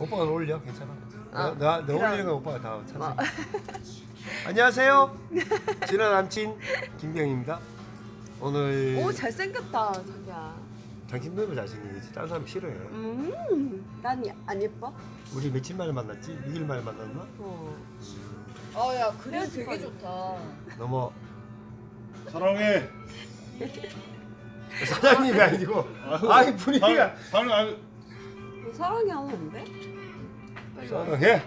오빠가 올려 괜찮아. 어, 내가 내 그럼. 올리는 건 오빠가 다 찬성. 안녕하세요. 진아 남친 김경입니다. 오늘 오 잘생겼다 자기야. 당신 너무 잘생긴 거지. 다른 사람 싫어요. 음난 안 예뻐? 우리 며칠 만에 만났지? 6일 만에 만났나? 어. 아야 그래 헤어질 되게. 좋다. 너무 사랑해. 사장님이 아니고 아이 분위기가 사랑 아니 너 사랑이 하는데? 사랑해.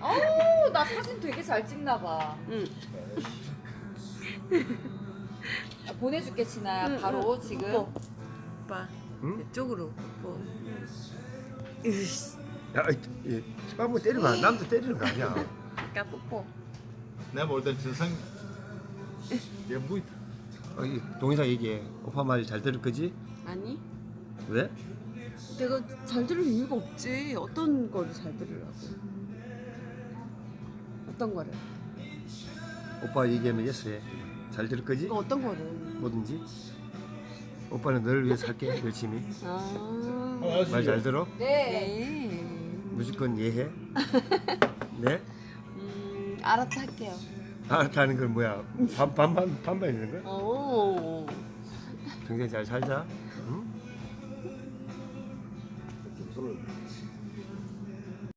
어우 나 사진 되게 잘 찍나 봐. 응. 아, 보내줄게 진아야 응, 바로 응. 지금. 오빠. 오빠 응? 이쪽으로. 오빠. 야, 이 한번 때리면 안 남도 때리는 거 아니야. 아까 뽀뽀. 내가 볼땐 진상 예쁘. 어, 이 동영상 얘기해. 오빠 말 잘 들을 거지? 아니? 왜? 내가 잘 들을 이유가 없지. 어떤 거를 잘 들으라고? 어떤 거를? 오빠 얘기하면 예스 해. 잘 들을 거지? 이거 어떤 거를? 뭐든지. 오빠는 너를 위해 살게 열심히. 아. 말 잘 들어? 네. 네. 무조건 예해. 네? 음, 알았다 할게요. 알았다는 건 뭐야? 반, 반반 반반 있는 거야? 오. 굉장히 잘 살자. строить.